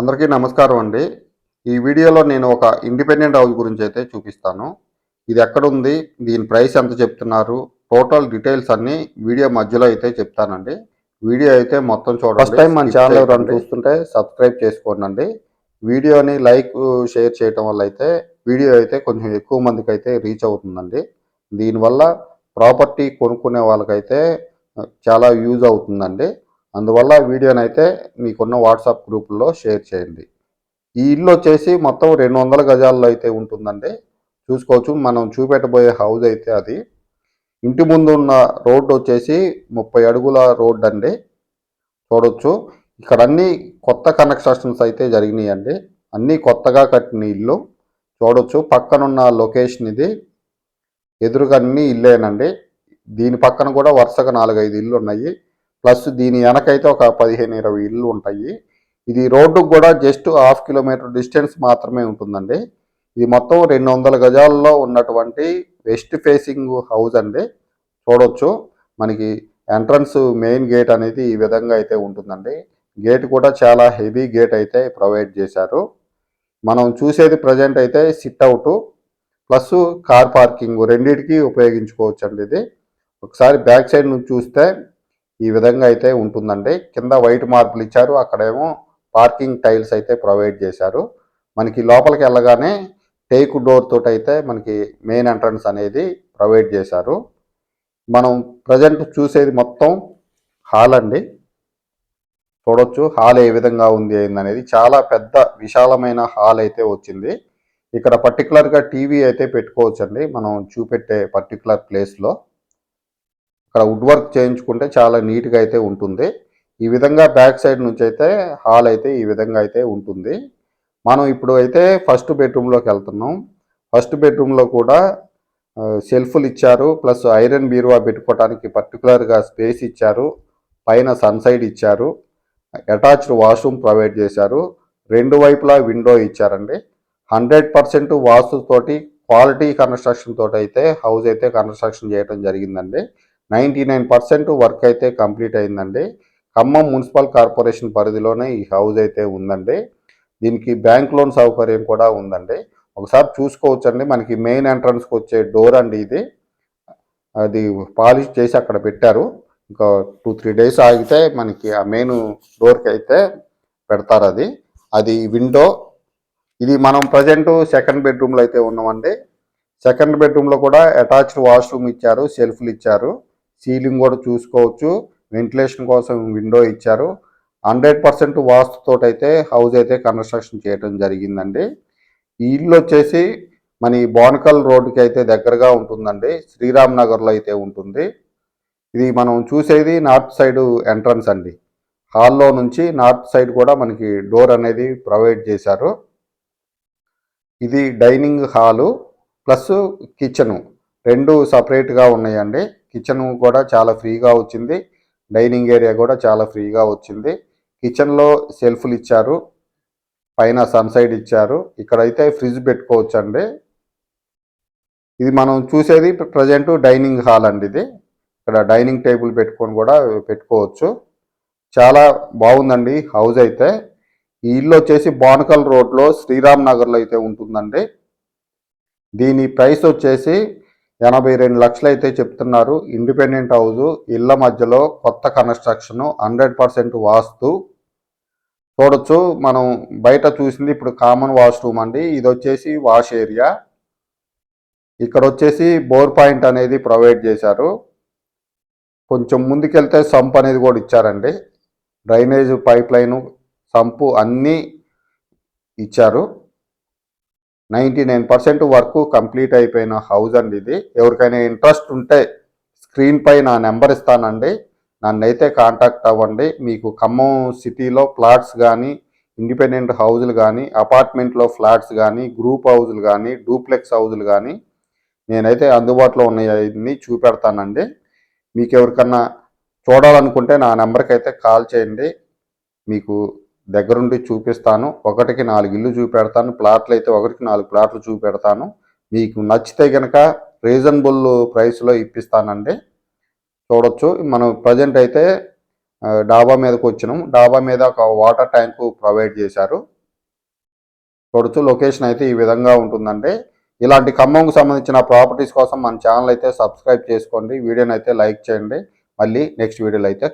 అందరికీ నమస్కారం అండి. ఈ వీడియోలో నేను ఒక ఇండిపెండెంట్ హౌస్ గురించి అయితే చూపిస్తాను. ఇది ఎక్కడ ఉంది దీని ప్రైస్ ఎంత చెప్తున్నారు? టోటల్ డీటెయిల్స్ అన్ని వీడియో మధ్యలో అయితే చెప్తానండి. వీడియో అయితే మొత్తం చూడండి. ఫస్ట్ టైం మన ఛానల్ ఎవరైనా చూస్తుంటే సబ్స్క్రైబ్ చేసుకోండి వీడియోని లైక్ షేర్ చేయటం వల్ల అయితే వీడియో అయితే కొంచెం ఎక్కువ మందికి అయితే రీచ్ అవుతుందండి. దీనివల్ల ప్రాపర్టీ కొనుక్కునే వాళ్ళకైతే చాలా యూజ్ అవుతుందండి. అందువల్ల వీడియోనైతే అయితే మీకున్న వాట్సాప్ గ్రూపుల్లో షేర్ చేయండి. ఈ ఇల్లు వచ్చేసి మొత్తం రెండు వందల గజాల్లో అయితే ఉంటుందండి. చూసుకోవచ్చు మనం చూపెట్టబోయే హౌస్ అయితే అది. ఇంటి ముందు ఉన్న రోడ్డు వచ్చేసి ముప్పై అడుగుల రోడ్డు అండి. చూడొచ్చు. ఇక్కడ అన్ని కొత్త కన్స్ట్రక్షన్స్ అయితే జరిగినాయండి. అన్నీ కొత్తగా కట్టిన ఇల్లు. చూడొచ్చు పక్కనున్న లొకేషన్ ఇది. ఎదురుగా అన్ని ఇల్లేనండి. దీని పక్కన కూడా వరుసగా నాలుగైదు ఇల్లు ఉన్నాయి ప్లస్ దీని వెనకైతే ఒక పదిహేను ఇరవై ఇల్లు ఉంటాయి. ఇది రోడ్డుకు కూడా జస్ట్ హాఫ్ కిలోమీటర్ డిస్టెన్స్ మాత్రమే ఉంటుందండి. ఇది మొత్తం రెండు వందల గజాల్లో ఉన్నటువంటి వెస్ట్ ఫేసింగ్ హౌస్ అండి. చూడొచ్చు. మనకి ఎంట్రన్స్ మెయిన్ గేట్ అనేది ఈ విధంగా అయితే ఉంటుందండి. గేట్ కూడా చాలా హెవీ గేట్ అయితే ప్రొవైడ్ చేశారు. మనం చూసేది ప్రజెంట్ అయితే sit out plus car parking రెండింటికి ఉపయోగించుకోవచ్చు అండి ఇది. ఒకసారి బ్యాక్ సైడ్ నుంచి చూస్తే ఈ విధంగా అయితే ఉంటుందండి. కింద వైట్ మార్పులు ఇచ్చారు. అక్కడేమో పార్కింగ్ టైల్స్ అయితే ప్రొవైడ్ చేశారు. మనకి లోపలికి వెళ్ళగానే టేక్ డోర్ తోటి అయితే మనకి మెయిన్ ఎంట్రన్స్ అనేది ప్రొవైడ్ చేశారు. మనం ప్రజెంట్ చూసేది మొత్తం హాల్ అండి. చూడొచ్చు హాల్ ఏ విధంగా ఉంది అనేది చాలా పెద్ద విశాలమైన హాల్ అయితే వచ్చింది. ఇక్కడ పర్టికులర్గా టీవీ అయితే పెట్టుకోవచ్చండి. మనం చూపెట్టే పర్టికులర్ ప్లేస్లో. ఇక్కడ వుడ్ వర్క్ చేయించుకుంటే చాలా నీట్గా అయితే ఉంటుంది. ఈ విధంగా బ్యాక్ సైడ్ నుంచి అయితే హాల్ అయితే ఈ విధంగా అయితే ఉంటుంది. మనం ఇప్పుడు అయితే ఫస్ట్ బెడ్రూమ్లోకి వెళ్తున్నాం. ఫస్ట్ బెడ్రూమ్లో కూడా సెల్ఫ్లు ఇచ్చారు. ప్లస్ ఐరన్ బీరువా పెట్టుకోవడానికి పర్టికులర్గా స్పేస్ ఇచ్చారు. పైన సన్సైడ్ ఇచ్చారు. అటాచ్డ్ వాష్రూమ్ ప్రొవైడ్ చేశారు. రెండు వైపులా విండో ఇచ్చారండి. హండ్రెడ్ పర్సెంట్ వాస్తుతోటి క్వాలిటీ కన్స్ట్రక్షన్ తోటి అయితే హౌస్ అయితే కన్స్ట్రక్షన్ చేయడం జరిగిందండి. నైంటీ నైన్ పర్సెంట్ వర్క్ అయితే కంప్లీట్ అయిందండి. ఖమ్మం మున్సిపల్ కార్పొరేషన్ పరిధిలోనే ఈ హౌస్ అయితే ఉందండి. దీనికి బ్యాంక్ లోన్ సౌకర్యం కూడా ఉందండి. ఒకసారి చూసుకోవచ్చండి. మనకి మెయిన్ ఎంట్రన్స్కి వచ్చే డోర్ అండి ఇది. అది పాలిష్ చేసి అక్కడ పెట్టారు. ఇంకా టూ త్రీ డేస్ ఆగితే మనకి ఆ మెయిన్ డోర్కి అయితే పెడతారు అది. అది విండో ఇది మనం ప్రజెంట్ సెకండ్ బెడ్రూమ్లో అయితే ఉన్నామండి. సెకండ్ బెడ్రూమ్లో కూడా అటాచ్డ్ వాష్రూమ్ ఇచ్చారు సెల్ఫ్లు ఇచ్చారు. సీలింగ్ కూడా చూసుకోవచ్చు. వెంటిలేషన్ కోసం విండో ఇచ్చారు. హండ్రెడ్ పర్సెంట్ వాస్తుతో అయితే హౌస్ అయితే కన్స్ట్రక్షన్ చేయడం జరిగిందండి. ఈ ఇల్లు వచ్చేసి మన ఈ బోనకల్ రోడ్డుకి అయితే దగ్గరగా ఉంటుందండి. శ్రీరామ్ నగర్లో అయితే ఉంటుంది. ఇది మనం చూసేది నార్త్ సైడ్ ఎంట్రన్స్ అండి. హాల్లో నుంచి నార్త్ సైడ్ కూడా మనకి డోర్ అనేది ప్రొవైడ్ చేశారు. ఇది డైనింగ్ హాలు ప్లస్ కిచెను. రెండు సపరేట్గా ఉన్నాయండి. కిచెన్ కూడా చాలా ఫ్రీగా వచ్చింది. డైనింగ్ ఏరియా కూడా చాలా ఫ్రీగా వచ్చింది. కిచెన్లో సెల్ఫ్లు ఇచ్చారు. పైన సన్సైడ్ ఇచ్చారు. ఇక్కడైతే ఫ్రిడ్జ్ పెట్టుకోవచ్చు అండి ఇది మనం చూసేది ప్రజెంట్ డైనింగ్ హాల్ అండి ఇది. ఇక్కడ డైనింగ్ టేబుల్ పెట్టుకొని కూడా పెట్టుకోవచ్చు. చాలా బాగుందండి హౌస్ అయితే. ఈ ఇల్లు వచ్చేసి బానకల్ రోడ్లో శ్రీరామ్ నగర్లో అయితే ఉంటుందండి. దీని ప్రైస్ వచ్చేసి ఎనభై రెండు లక్షలు అయితే చెప్తున్నారు. ఇండిపెండెంట్ హౌస్ ఇళ్ళ మధ్యలో కొత్త కన్స్ట్రక్షన్ హండ్రెడ్ పర్సెంట్ వాస్తు. చూడొచ్చు మనం బయట చూసింది ఇప్పుడు కామన్ వాష్రూమ్ అండి. ఇది వచ్చేసి వాష్ ఏరియా ఇక్కడ వచ్చేసి బోర్ పాయింట్ అనేది ప్రొవైడ్ చేశారు. కొంచెం ముందుకెళ్తే సంప్ అనేది కూడా ఇచ్చారండి. డ్రైనేజ్ పైప్ లైను సంపు అన్నీ ఇచ్చారు. Ninety nine percent work complete అయిపోయిన హౌస్ అండి ఇది. ఎవరికైనా ఇంట్రెస్ట్ ఉంటే స్క్రీన్ పై నా నెంబర్ ఇస్తానండి. నన్నైతే కాంటాక్ట్ అవ్వండి. మీకు ఖమ్మం సిటీలో ప్లాట్స్ కానీ ఇండిపెండెంట్ హౌజులు కానీ అపార్ట్మెంట్లో ఫ్లాట్స్ కానీ గ్రూప్ హౌజులు కానీ డూప్లెక్స్ హౌజులు కానీ నేనైతే అందుబాటులో ఉన్నాయని చూపెడతానండి. మీకు ఎవరికన్నా చూడాలనుకుంటే నా నెంబర్కి అయితే కాల్ చేయండి. మీకు దగ్గరుండి చూపిస్తాను. ఒకటికి నాలుగు ఇల్లు చూపెడతాను. ప్లాట్లు అయితే ఒకటికి నాలుగు ప్లాట్లు చూపెడతాను. మీకు నచ్చితే కనుక రీజనబుల్ ప్రైస్లో ఇప్పిస్తానండి. చూడొచ్చు. మనం ప్రజెంట్ అయితే డాబా మీదకి వచ్చినాం. డాబా మీద ఒక వాటర్ ట్యాంకు ప్రొవైడ్ చేశారు. చూడొచ్చు. లొకేషన్ అయితే ఈ విధంగా ఉంటుందండి. ఇలాంటి ఖమ్మంకు సంబంధించిన ప్రాపర్టీస్ కోసం మన ఛానల్ అయితే సబ్స్క్రైబ్ చేసుకోండి. వీడియోని అయితే లైక్ చేయండి. మళ్ళీ నెక్స్ట్ వీడియోలో అయితే